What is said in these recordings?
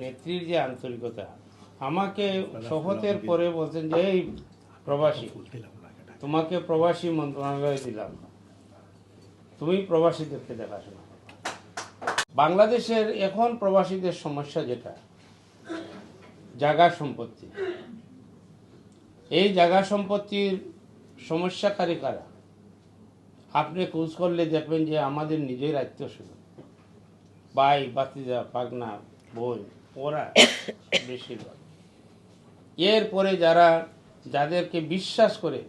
নেত্রীর যে আন্তরিকতা আমাকে শপথের পরে বলছেন যে এই প্রবাসী তোমাকে প্রবাসী মন্ত্রণালয়ে দিলাম। তুমি প্রবাসীদেরকে দেখাশোনা বাংলাদেশের এখন প্রবাসীদের সমস্যা যেটা জায়গা সম্পত্তি। এই জাগা সম্পত্তির সমস্যাকারী কারা? আপনি খোঁজ করলে দেখবেন যে আমাদের নিজের আত্মীয় ভাই বাতিজা পাগনা বোন ওরা বেশিরভাগ। এরপরে যারা যাদেরকে বিশ্বাস করে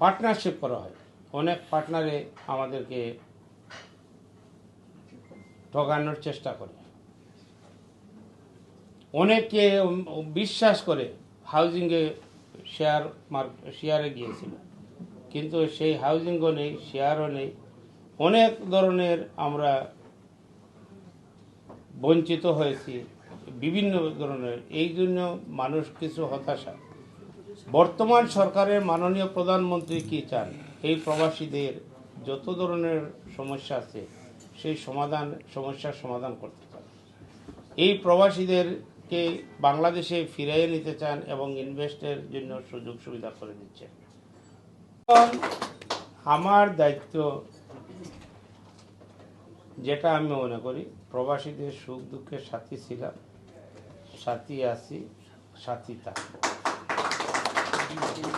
পার্টনারশিপ করা হয়, অনেক পার্টনারে আমাদেরকে ঠকানোর চেষ্টা করে। অনেকে বিশ্বাস করে হাউজিংয়ে শেয়ার মার্ক শেয়ারে গিয়েছিল, কিন্তু সেই হাউজিংও নেই শেয়ারও নেই। অনেক ধরনের আমরা বঞ্চিত হয়েছি, বিভিন্ন ধরনের। এই জন্য মানুষ কিছু হতাশা। বর্তমান সরকারের মাননীয় প্রধানমন্ত্রী কি চান? এই প্রবাসীদের যত ধরনের সমস্যা আছে, সেই সমাধান, সমস্যার সমাধান করতে চান। এই প্রবাসীদেরকে বাংলাদেশে ফিরিয়ে নিতে চান এবং ইনভেস্টের জন্য সুযোগ সুবিধা করে দিচ্ছেন। আমার দায়িত্ব, যেটা আমি মনে করি প্রবাসীদের সুখ দুঃখের সাথী ছিলাম সাথী আছি সাথী থাকব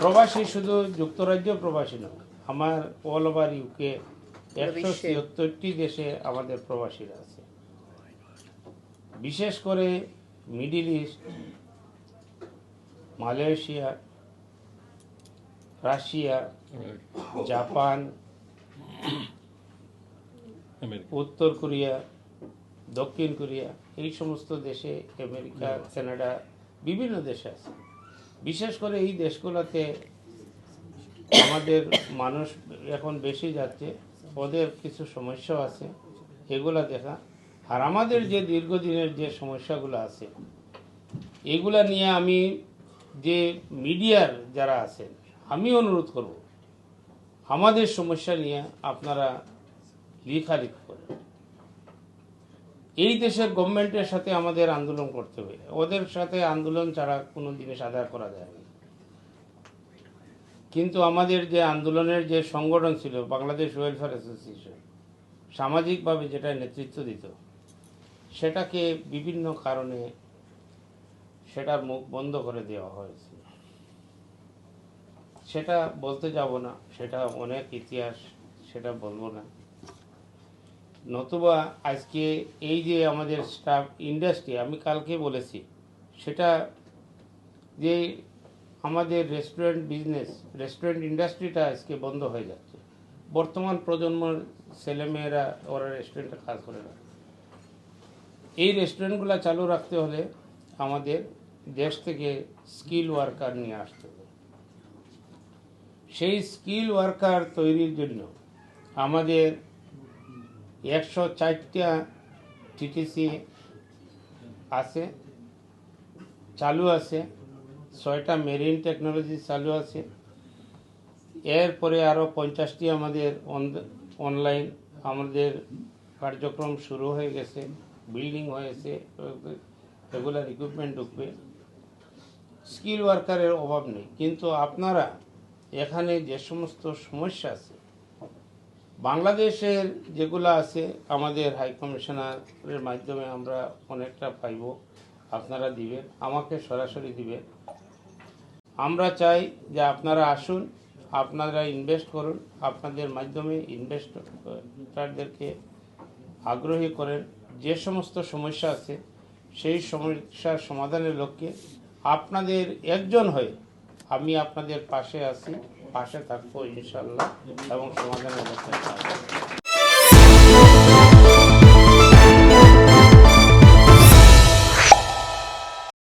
প্রবাসী শুধু যুক্তরাজ্য প্রবাসী নয় আমার অল ওভার ইউকে একশো ছিয়াত্তরটি দেশে আমাদের প্রবাসীরা আছে। বিশেষ করে Middle East Malaysia Russia Japan উত্তর কোরিয়া দক্ষিণ কোরিয়া এই সমস্ত দেশে আমেরিকা কানাডা বিভিন্ন দেশে আছে। বিশেষ করে এই দেশগুলোতে আমাদের মানুষ এখন বেশি যাচ্ছে ওদের কিছু সমস্যাও আছে এগুলা দেখা। আর আমাদের যে দীর্ঘদিনের যে সমস্যাগুলো আছে এগুলা নিয়ে আমি যে মিডিয়ার যারা আছেন আমি অনুরোধ করব আমাদের সমস্যা নিয়ে আপনারা লেখালেখি করেন। এই দেশের গভর্নমেন্টের সাথে আমাদের আন্দোলন করতে হবে। ওদের সাথে আন্দোলন ছাড়া কোনো জিনিস আদায় করা যায় না। কিন্তু আমাদের যে আন্দোলনের যে সংগঠন ছিল, বাংলাদেশ ওয়েলফেয়ার অ্যাসোসিয়েশন, সামাজিকভাবে যেটা নেতৃত্ব দিত, সেটাকে বিভিন্ন কারণে সেটার মুখ বন্ধ করে দেওয়া হয়েছে। সেটা বলতে যাব না, সেটা অনেক ইতিহাস, সেটা বলব না। নতুবা আজকে এই যে আমাদের স্টাফ ইন্ডাস্ট্রি আমি কালকে বলেছি, সেটা যে আমাদের রেস্টুরেন্ট বিজনেস রেস্টুরেন্ট ইন্ডাস্ট্রিটা আজকে বন্ধ হয়ে যাচ্ছে। বর্তমান প্রজন্মের ছেলেমেয়েরা ওরা রেস্টুরেন্টে কাজ করে না। এই রেস্টুরেন্টগুলো চালু রাখতে হলে আমাদের দেশ থেকে স্কিল ওয়ার্কার নিয়ে আসতে হবে। সেই স্কিল ওয়ার্কার তৈরির জন্য আমাদের একশো চারটা টিটিসি আছে, চালু আছে, ছয়টা মেরিন টেকনোলজি চালু আছে। এরপরে আরও পঞ্চাশটি আমাদের অনলাইন আমাদের কার্যক্রম শুরু হয়ে গেছে বিল্ডিং হয়েছে রেগুলার ইকুইপমেন্ট ঢুকবে। স্কিল ওয়ার্কারের অভাব নেই, কিন্তু আপনারা এখানে যে সমস্ত সমস্যা আছে বাংলাদেশের যেগুলো আছে, আমাদের হাই কমিশনারের মাধ্যমে আমরা অনেকটা পাইব। আপনারা দিবেন, আমাকে সরাসরি দিবেন। আমরা চাই যে আপনারা আসুন, আপনারা ইনভেস্ট করুন, আপনাদের মাধ্যমে ইনভেস্টারদেরকে আগ্রহী করেন। যে সমস্ত সমস্যা আছে, সেই সমস্যার সমাধানের লক্ষ্যে আপনাদের একজন হয়ে আমি আপনাদের পাশে আছি। পাশে থাকব ইনশাল্লাহ এবং সমাধানের মধ্যে থাকব।